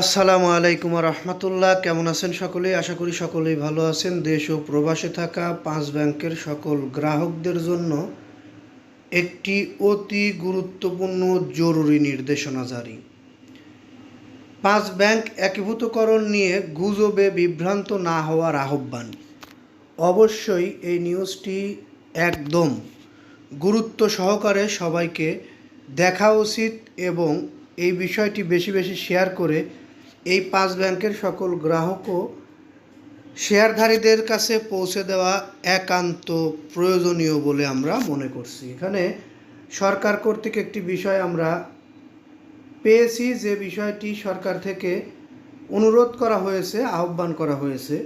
আসসালামু আলাইকুম রহমতুল্লাহ। কেমন আছেন সকলেই আশা করি সকলেই ভালো আছেন। দেশ ও প্রবাসে থাকা পাঁচ ব্যাংকের সকল গ্রাহকদের জন্য একটি অতি গুরুত্বপূর্ণ জরুরি নির্দেশনা জারি। পাঁচ ব্যাংক একীভূতকরণ নিয়ে গুজবে বিভ্রান্ত না হওয়ার আহ্বান। অবশ্যই এই নিউজটি একদম গুরুত্ব সহকারে সবাইকে দেখা উচিত এবং এই বিষয়টি বেশি বেশি শেয়ার করে এই পাঁচ ব্যাংকের সকল গ্রাহকও শেয়ারধারীদের কাছে পৌঁছে দেওয়া একান্ত প্রয়োজনীয় বলে আমরা মনে করছি। এখানে সরকার কর্তৃক একটি বিষয় আমরা পেয়েছি, যে বিষয়টি সরকার থেকে অনুরোধ করা হয়েছে, আহ্বান করা হয়েছে।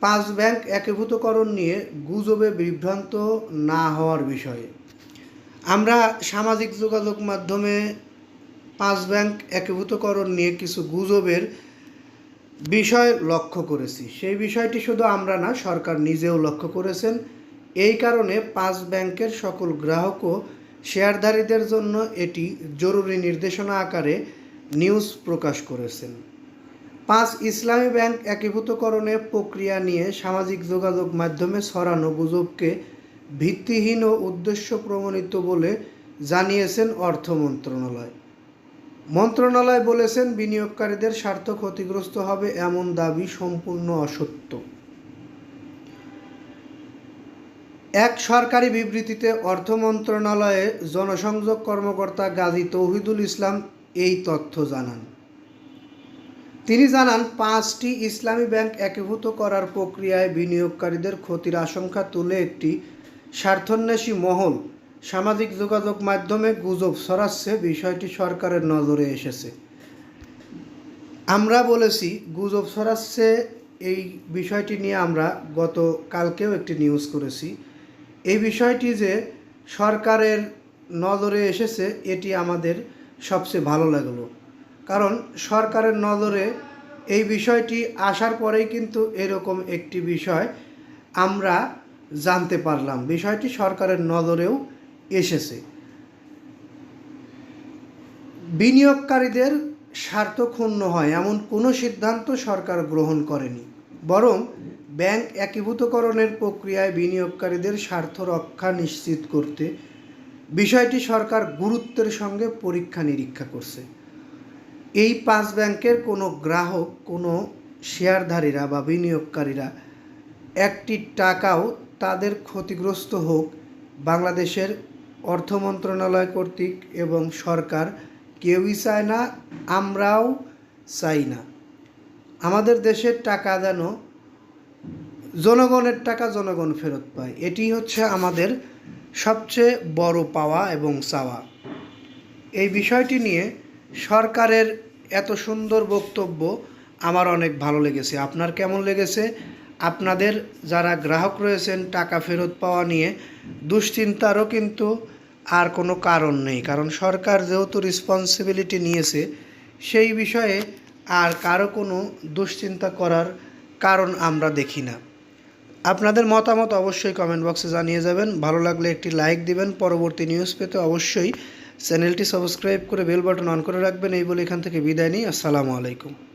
পাঁচ ব্যাংক একীভূতকরণ নিয়ে গুজবে বিভ্রান্ত না হওয়ার বিষয়ে। আমরা সামাজিক যোগাযোগ মাধ্যমে পাঁচ ব্যাংক একীভূতকরণ নিয়ে কিছু গুজবের বিষয় লক্ষ্য করেছি। সেই বিষয়টি শুধু আমরা না, সরকার নিজেও লক্ষ্য করেছেন। এই কারণে পাঁচ ব্যাংকের সকল গ্রাহকও শেয়ারধারীদের জন্য এটি জরুরি নির্দেশনা আকারে নিউজ প্রকাশ করেছেন। পাঁচ ইসলামী ব্যাংক একীভূতকরণের প্রক্রিয়া নিয়ে সামাজিক যোগাযোগ মাধ্যমে ছড়ানো গুজবকে ভিত্তিহীন ও উদ্দেশ্য প্রমাণিত বলে জানিয়েছেন অর্থ মন্ত্রণালয়। মন্ত্রণালয় বলেছেন, বিনিয়োগকারীদের স্বার্থ ক্ষতিগ্রস্ত হবে এমন দাবি সম্পূর্ণ অসত্য। এক সরকারি বিবৃতিতে অর্থ মন্ত্রণালয়ে জনসংযোগ কর্মকর্তা গাজী তৌহিদুল ইসলাম এই তথ্য জানান। তিনি জানান, পাঁচটি ইসলামী ব্যাংক একীভূত করার প্রক্রিয়ায় বিনিয়োগকারীদের ক্ষতির আশঙ্কা তুলে একটি স্বার্থন্বেষী মহল সামাজিক যোগাযোগ মাধ্যমে গুজব ছড়াচ্ছে বিষয়টি সরকারের নজরে এসেছে। আমরা বলেছি, গুজব ছড়াচ্ছে এই বিষয়টি নিয়ে আমরা গত কালকেও একটি নিউজ করেছি। এই বিষয়টি যে সরকারের নজরে এসেছে, এটি আমাদের সবচেয়ে ভালো লাগল। কারণ সরকারের নজরে এই বিষয়টি আসার পরেই কিন্তু এরকম একটি বিষয় আমরা জানতে পারলাম। বিষয়টি সরকারের নজরেও এসেছে। বিনিয়োগকারীদের স্বার্থ ক্ষুণ্ণ হয় এমন কোনো সিদ্ধান্ত সরকার গ্রহণ করেনি। বরং ব্যাংক একীভূতকরণের প্রক্রিয়ায় বিনিয়োগকারীদের স্বার্থ রক্ষা নিশ্চিত করতে বিষয়টি সরকার গুরুত্বের সঙ্গে পরীক্ষা নিরীক্ষা করছে। এই পাঁচ ব্যাংকের কোনো গ্রাহক, কোনো শেয়ারধারীরা বা বিনিয়োগকারীরা একটি টাকাও তাদের ক্ষতিগ্রস্ত হোক, বাংলাদেশের অর্থ মন্ত্রণালয় কর্তৃক এবং সরকার, কেউই চায় না, আমরাও চাই না। আমাদের দেশের টাকা যেন জনগণের টাকা জনগণ ফেরত পায়। এটি হচ্ছে আমাদের সবচেয়ে বড় পাওয়া এবং চাওয়া। এই বিষয়টি নিয়ে সরকারের এত সুন্দর বক্তব্য আমার অনেক ভালো লেগেছে। আপনার কেমন লেগেছে? আপনাদের যারা গ্রাহক রয়েছেন টাকা ফেরত পাওয়া নিয়ে, দুশ্চিন্তারও কিন্তু আর কোনো কারণ নেই। কারণ সরকার যেহেতু রেসপন্সিবিলিটি নিয়েছে, সেই বিষয়ে আর কারও কোনো দুশ্চিন্তা করার কারণ আমরা দেখি না। আপনাদের মতামত অবশ্যই কমেন্ট বক্সে জানিয়ে যাবেন। ভালো লাগলে একটি লাইক দিবেন। পরবর্তী নিউজ পেতে অবশ্যই চ্যানেলটি সাবস্ক্রাইব করে বেল বাটন অন করে রাখবেন। এই বলে এখান থেকে বিদায় নিই। আসসালামু আলাইকুম।